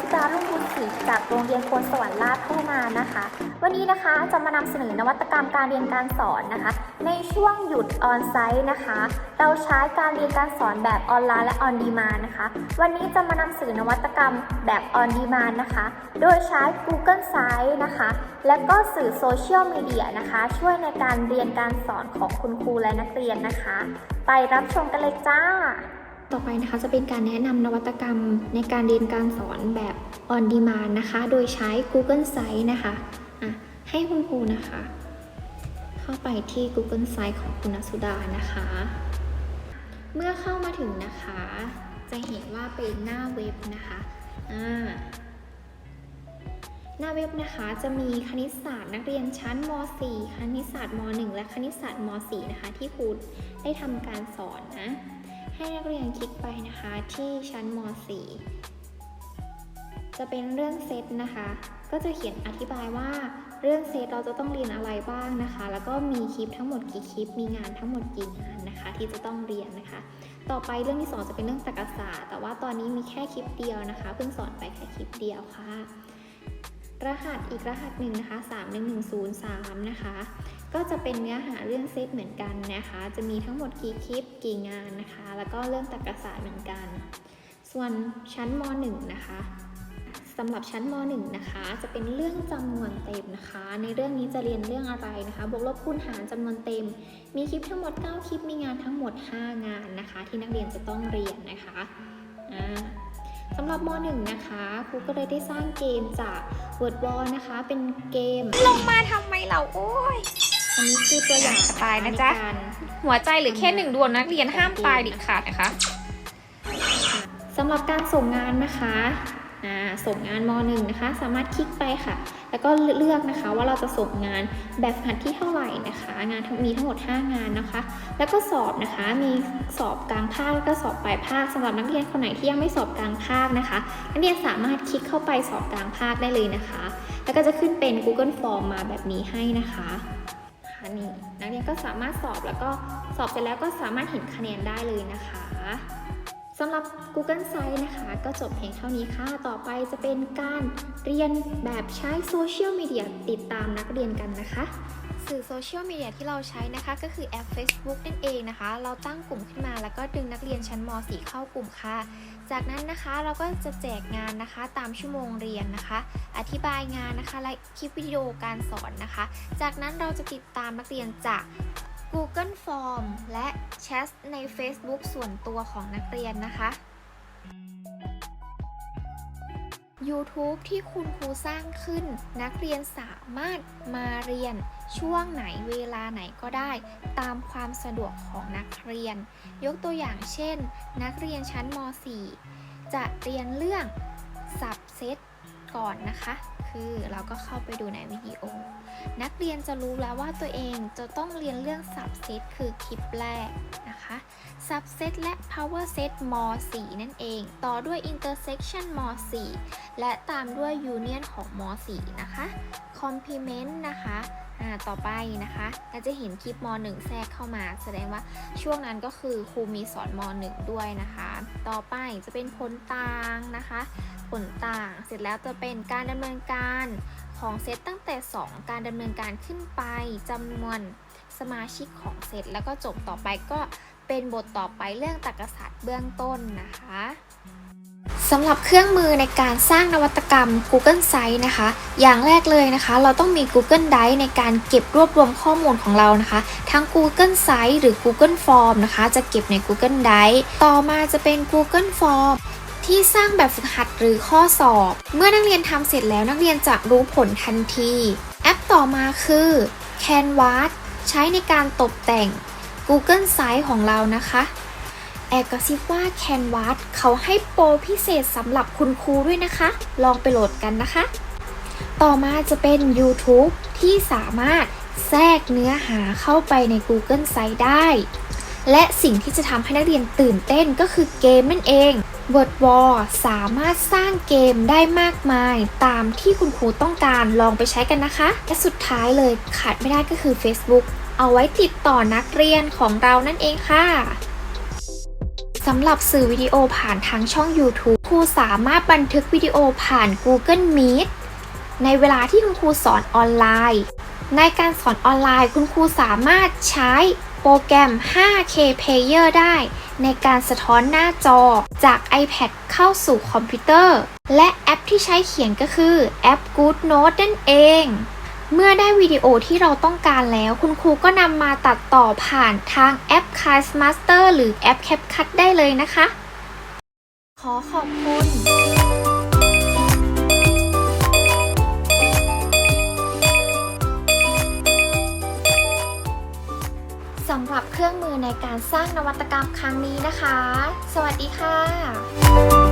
ธิดาลุ่งบุญศรีจากโรงเรียนโพนสวรรค์ราชพัฒนานะคะ วันนี้นะคะจะมานำเสนอนวัตกรรมการเรียนการสอนนะคะ ในช่วงหยุดออนไซต์นะคะ เราใช้การเรียนการสอนแบบออนไลน์และออนดีมานนะคะ วันนี้จะมานำเสนอนวัตกรรมแบบออนดีมานนะคะ โดยใช้ Google Sites นะคะ และก็สื่อโซเชียลมีเดียนะคะ ช่วยในการเรียนการสอนของคุณครูและนักเรียนนะคะ ไปรับชมกันเลยจ้า ต่อไปนะคะจะเป็นการแนะนำนวัตกรรมในการเรียนการสอนแบบ on demand นะคะ โดยใช้ Google Sites นะคะะให้คุณครูนะคะ เข้าไปที่ Google Sites ของคุณนัสสุดานะคะ เมื่อเข้ามาถึงนะคะ จะเห็นว่าเป็นหน้าเว็บนะคะอ่าหน้าเว็บนะคะจะมีคณิตศาสตร์นักเรียนชั้นม .4 คณิตศาสตร์ม .1 และคณิตศาสตร์ม .4 นะคะ ที่ครูได้ทำการสอนนะ ให้นักเรียนคลิกไปนะคะที่ชั้นม .4 จะเป็นเรื่องเซตนะคะ ก็จะเขียนอธิบายว่าเรื่องเซตเราจะต้องเรียนอะไรบ้างนะคะ แล้วก็มีคลิปทั้งหมดกี่คลิป มีงานทั้งหมดกี่งานนะคะ ที่จะต้องเรียนนะคะ ต่อไปเรื่องที่ 2 จะเป็นเรื่องตรรกศาสตร์ แต่ว่าตอนนี้มีแค่คลิปเดียวนะคะ เพิ่งสอนไปแค่คลิปเดียวค่ะ รหัสอีกรหัสหนึ่งนะคะ31103นะคะ ก็จะเป็นเนื้อหาเรื่องเซตเหมือนกันนะคะ จะมีทั้งหมดกี่คลิปกี่งานนะคะ แล้วก็เรื่องตรรกศาสตร์เหมือนกัน ส่วนชั้นม .1 นะคะสำหรับชั้นม .1 นะคะ จะเป็นเรื่องจำนวนเต็มนะคะ ในเรื่องนี้จะเรียนเรื่องอะไรนะคะ บวกลบคูณหารจำนวนเต็ม มีคลิปทั้งหมด 9 คลิป มีงานทั้งหมด 5 งานนะคะ ที่นักเรียนจะต้องเรียนนะคะอ่า สำหรับม .1 นะคะครูก็เลยได้สร้างเกมจาก WordWall นะคะ เป็นเกม ลงมาทำไมเราโอ้ย อันนี้คือตัวอย่างตายนะจ๊ะ ในการ หัวใจหรือแค่หนึ่งดวงนักเรียนห้ามตายเด็ดขาดนะคะ สำหรับการส่งงานนะคะอ่าส่งงานม .1 นะคะ สามารถคลิกไปค่ะ แล้วก็เลือกนะคะว่าเราจะส่งงานแบบฝึกหัดที่เท่าไหร่นะคะ งานมีทั้งหมด 5 งานนะคะ แล้วก็สอบนะคะมีสอบกลางภาคแล้วก็สอบปลายภาคสำหรับนักเรียนคนไหนที่ยังไม่สอบกลางภาคนะคะนักเรียนสามารถคลิกเข้าไปสอบกลางภาคได้เลยนะคะ แล้วก็จะขึ้นเป็น Google Form มาแบบนี้ให้นะคะคะนี่นักเรียนก็สามารถสอบแล้วก็สอบเสร็จแล้วก็สามารถเห็นคะแนนได้เลยนะคะ สำหรับ Google Sites นะคะ ก็จบเพียงเท่านี้ค่ะ ต่อไปจะเป็นการเรียนแบบใช้โซเชียลมีเดียติดตามนักเรียนกันนะคะสื่อโซเชียลมีเดียที่เราใช้นะคะก็คือแอป Facebook นั่นเองนะคะ เราตั้งกลุ่มขึ้นมาแล้วก็ดึงนักเรียนชั้นม .4 เข้ากลุ่มค่ะ จากนั้นนะคะเราก็จะแจกงานนะคะตามชั่วโมงเรียนนะคะ อธิบายงานนะคะและคลิปวิดีโอการสอนนะคะ จากนั้นเราจะติดตามนักเรียนจาก Google Form และแชทใน Facebook ส่วนตัวของนักเรียนนะคะ YouTube ที่คุณครูสร้างขึ้น นักเรียนสามารถมาเรียนช่วงไหนเวลาไหนก็ได้ ตามความสะดวกของนักเรียน ยกตัวอย่างเช่น นักเรียนชั้นม .4 จะเรียนเรื่องสับเซตก่อนนะคะ คือ เราก็เข้าไปดูในวิดีโอ นักเรียนจะรู้แล้วว่าตัวเองจะต้องเรียนเรื่อง subset คือคลิปแรกนะคะ subset และ power set ม .4 นั่นเอง ต่อด้วย intersection ม .4 และตามด้วย union ของม .4 นะคะ complement นะคะต่อไปนะคะเราจะเห็นคลิปม .1 แทรกเข้ามา แสดงว่าช่วงนั้นก็คือครูมีสอนม .1 ด้วยนะคะ ต่อไปจะเป็นผลต่างนะคะ ผลต่าง เสร็จแล้วจะเป็นการดำเนินการของเซตตั้งแต่ 2 การดำเนินการขึ้นไปจำนวนสมาชิกของเซตแล้วก็จบต่อไปก็เป็นบทต่อไปเรื่องตรรกศาสตร์เบื้องต้นนะคะสำหรับเครื่องมือในการสร้างนวัตกรรม Google Sites นะคะ อย่างแรกเลยนะคะ เราต้องมี Google Drive ในการเก็บรวบรวมข้อมูลของเรานะคะ ทั้ง Google Sites หรือ Google Form นะคะ จะเก็บใน Google Drive ต่อมาจะเป็น Google Form ที่สร้างแบบฝึกหัดหรือข้อสอบ เมื่อนักเรียนทำเสร็จแล้วนักเรียนจะรู้ผลทันที แอปต่อมาคือ Canvas ใช้ในการตกแต่ง Google Sites ของเรานะคะแอบกระซิบว่า Canvas เขาให้โปรพิเศษสำหรับคุณครูด้วยนะคะ ลองไปโหลดกันนะคะ ต่อมาจะเป็น YouTube ที่สามารถแทรกเนื้อหาเข้าไปใน Google Site ได้ และสิ่งที่จะทำให้นักเรียนตื่นเต้นก็คือเกมนั่นเอง Word Wall สามารถสร้างเกมได้มากมายตามที่คุณครูต้องการลองไปใช้กันนะคะ และสุดท้ายเลยขาดไม่ได้ก็คือ Facebook เอาไว้ติดต่อนักเรียนของเรานั่นเองค่ะสำหรับสื่อวิดีโอผ่านทางช่อง YouTube ครูสามารถบันทึกวิดีโอผ่าน Google Meet ในเวลาที่คุณครูสอนออนไลน์ ในการสอนออนไลน์คุณครูสามารถใช้ โปรแกรม 5K Player ได้ในการสะท้อนหน้าจอจาก iPad เข้าสู่คอมพิวเตอร์ และแอปที่ใช้เขียนก็คือแอป GoodNote นั่นเอง เมื่อได้วิดีโอที่เราต้องการแล้ว คุณครูก็นำมาตัดต่อผ่านทางแอป Castmaster หรือแอป CapCut ได้เลยนะคะ ขอขอบคุณำหรับเครื่องมือในการสร้างนวัตกรรมครั้งนี้นะคะ สวัสดีค่ะ